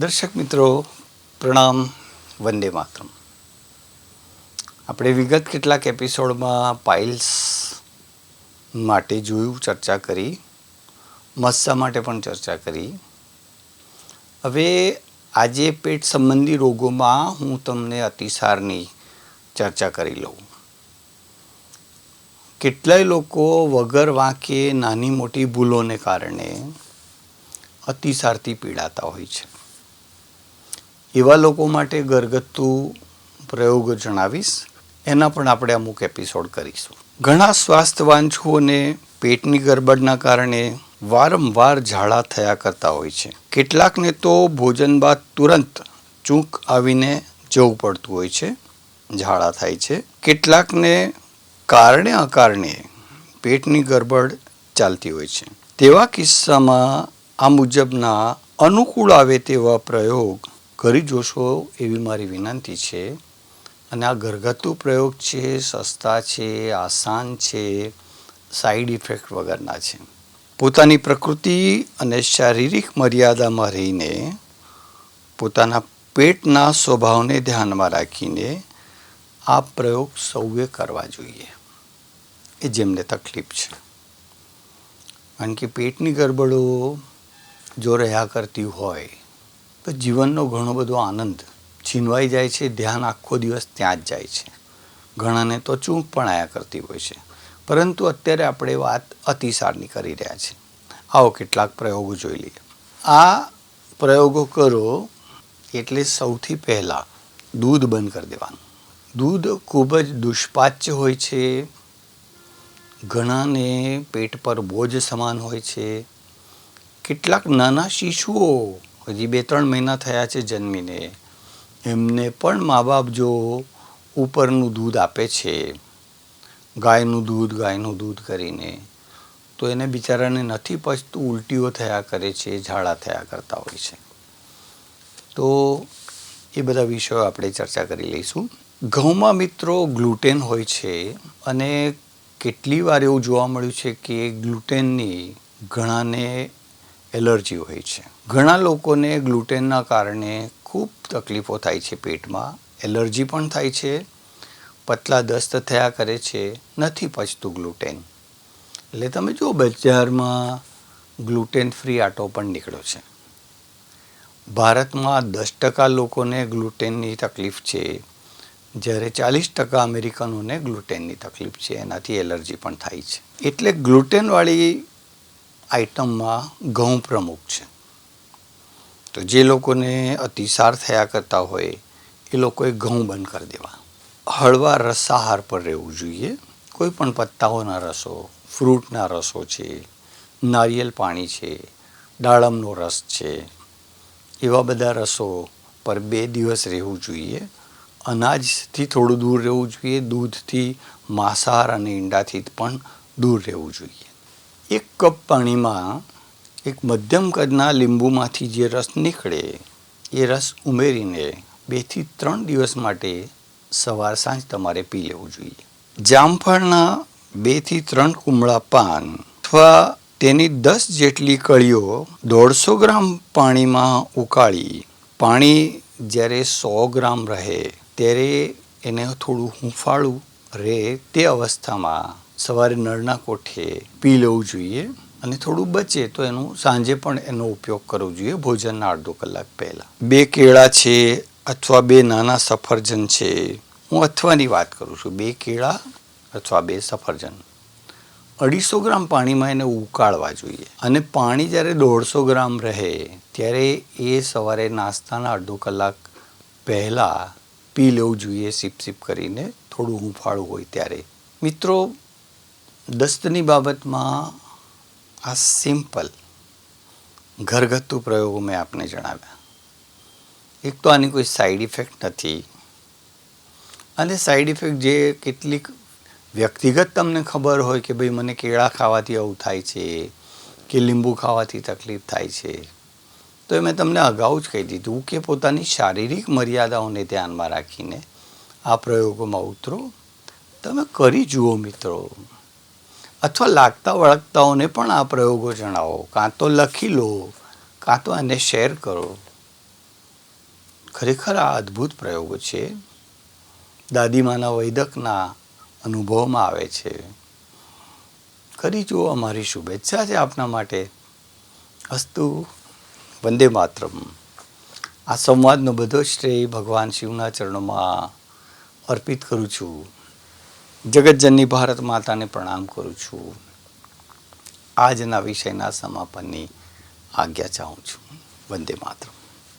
દર્શક મિત્રો, પ્રણામ, વંદે માતરમ. આપણે વિગત કેટલાક એપિસોડમાં પાઇલ્સ માટે જોયું, ચર્ચા કરી, મસ્સા માટે પણ ચર્ચા કરી. હવે આજે પેટ સંબંધી રોગોમાં હું તમને અતિસારની ચર્ચા કરી લઉં. કેટલાય લોકો વગર વાંકે નાની મોટી ભૂલોને કારણે અતિસારથી પીડાતા હોય છે. એવા લોકો માટે ઘરગથ્થુ પ્રયોગો જણાવીશ. એના પણ આપણે અમુક એપિસોડ કરીશું. ઘણા સ્વાસ્થ્યવાંછુઓને પેટની ગરબડના કારણે વારંવાર ઝાડા થયા કરતા હોય છે. કેટલાકને તો ભોજન બાદ તુરંત ચૂંક આવીને જવું પડતું હોય છે. ઝાડા થાય છે. કેટલાકને કારણે અકારણે પેટની ગરબડ ચાલતી હોય છે. તેવા કિસ્સામાં આ મુજબના અનુકૂળ આવે તેવા પ્રયોગ કરી જોશો એવી મારી વિનંતી છે. અને આ ઘરગથ્થુ પ્રયોગ છે, સસ્તા છે, આસાન છે સાઈડ ઇફેક્ટ વગરના છે. પોતાની પ્રકૃતિ અને શારીરિક મર્યાદામાં રહીને, પોતાના પેટના સ્વભાવને ધ્યાનમાં રાખીને આ પ્રયોગ સૌએ કરવા જોઈએ. એ જેમને તકલીફ છે. કારણ કે પેટની ગરબડો જો રહ્યા કરતી હોય તો જીવનનો ઘણો બધો આનંદ. છીનવાઈ જાય છે, ધ્યાન આખો દિવસ ત્યાં જ જાય છે. ઘણાને તો ચૂંક પણ આયા કરતી હોય છે. પરંતુ અત્યારે આપણે વાત અતિસારની કરી રહ્યા છીએ. આવો કેટલાક પ્રયોગો જોઈ લઈએ. આ પ્રયોગો કરો એટલે સૌથી પહેલાં દૂધ બંધ કરી દેવાનું. દૂધ ખૂબ જ દુષ્પાચ્ય હોય છે. ઘણાને પેટ પર બોજ સમાન હોય છે. કેટલાક નાના શિશુઓ હજી બે ત્રણ મહિના થયા છે જન્મીને. એમને પણ મા બાપ જો ઉપરનું દૂધ આપે છે, ગાયનું દૂધ ગાયનું દૂધ કરીને, તો એને બિચારાને નથી પચતું, ઉલટીઓ થયા કરે છે, ઝાડા થયા કરતા હોય છે. તો એ બધા વિષયો આપણે ચર્ચા કરી લઈશું. ઘઉંમાં મિત્રો ગ્લુટેન હોય છે અને કેટલી વાર એવું જોવા મળ્યું છે કે ગ્લુટેનની ઘણાને એલર્જી હોય છે. ઘણા લોકોને ગ્લુટેનના કારણે ખૂબ તકલીફો થાય છે પેટમાં, એલર્જી પણ થાય છે, પતલા દસ્ત થયા કરે છે, નથી પચતું ગ્લુટેન. એટલે તમે જો બજારમાં ગ્લુટેન ફ્રી આટો પણ નીકળ્યો છે. ભારતમાં દસ ટકા લોકોને ગ્લુટેનની તકલીફ છે, જ્યારે ચાલીસ ટકા અમેરિકનોને ગ્લુટેનની તકલીફ છે, એનાથી એલર્જી પણ થાય છે. એટલે ગ્લુટેનવાળી આઇટમમાં ઘઉં પ્રમુખ છે. તો જે લોકોને અતિસાર થયા કરતા હોય, એ લોકોએ ઘઉં બંધ કરી દેવા. હળવા રસાહાર પર રહેવું જોઈએ. કોઈ પણ પત્તાઓના રસો, ફ્રૂટના રસો છે, નારિયેલ પાણી છે, દાડમનો રસ છે, એવા બધા રસો પર બે દિવસ રહેવું જોઈએ. અનાજથી થોડું દૂર રહેવું જોઈએ. દૂધથી માંસાહાર અને ઈંડાથી પણ દૂર રહેવું જોઈએ. એક કપ પાણીમાં એક મધ્યમ કદના લીંબુમાંથી જે રસ નીકળે, એ રસ ઉમેરીને બેથી ત્રણ દિવસ માટે સવાર સાંજ તમારે પી લેવું જોઈએ. જામફળના બેથી ત્રણ કુમળા પાન અથવા તેની દસ જેટલી કળીઓ દોઢસો ગ્રામ પાણીમાં ઉકાળી, પાણી જ્યારે સો ગ્રામ રહે, ત્યારે એને થોડું હુંફાળું રહે તે અવસ્થામાં સવારે નળના કોઠે પી લેવું જોઈએ અને થોડું બચે તો એનું સાંજે પણ એનો ઉપયોગ કરવો જોઈએ ભોજનના અડધો કલાક પહેલાં. બે કેળા છે અથવા બે નાના સફરજન છે, હું અથવાની વાત કરું છું. બે કેળા અથવા બે સફરજન. અઢીસો ગ્રામ પાણીમાં એને ઉકાળવા જોઈએ અને પાણી જ્યારે દોઢસો ગ્રામ રહે ત્યારે એ સવારે નાસ્તાના અડધો કલાક પહેલાં પી લેવું જોઈએ સીપ સીપ કરીને. થોડું હુંફાળું હોય ત્યારે. મિત્રો, દસ્તની બાબતમાં આ સિમ્પલ ઘરગથ્થુ પ્રયોગો મેં આપને જણાવ્યા. એક તો આની કોઈ સાઈડ ઇફેક્ટ નથી. અને સાઈડ ઇફેક્ટ જે કેટલીક વ્યક્તિગત તમને ખબર હોય કે ભાઈ મને કેળા ખાવાથી આવું થાય છે, કે લીંબુ ખાવાથી તકલીફ થાય છે તો એ મેં તમને અગાઉ જ કહી દીધું કે પોતાની શારીરિક મર્યાદાઓને ધ્યાનમાં રાખીને આ પ્રયોગોમાં ઉતરો. તમે કરી જુઓ મિત્રો. અથવા લાગતા વળગતાઓને પણ આ પ્રયોગો જણાવો. કાં તો લખી લો, કાં તો આને શેર કરો. ખરેખર આ અદ્ભુત પ્રયોગો છે. દાદીમાના વૈદકના અનુભવમાં આવે છે. કરી જુઓ અમારી શુભેચ્છા છે આપના માટે. અસ્તુ. વંદે માતરમ. આ સંવાદનો બધો શ્રેય ભગવાન શિવના ચરણોમાં અર્પિત કરું છું. જગતજનની ભારત માતાને પ્રણામ કરું છું. આજના વિષયના સમાપનની આજ્ઞા ચાહું છું. વંદે માતરમ.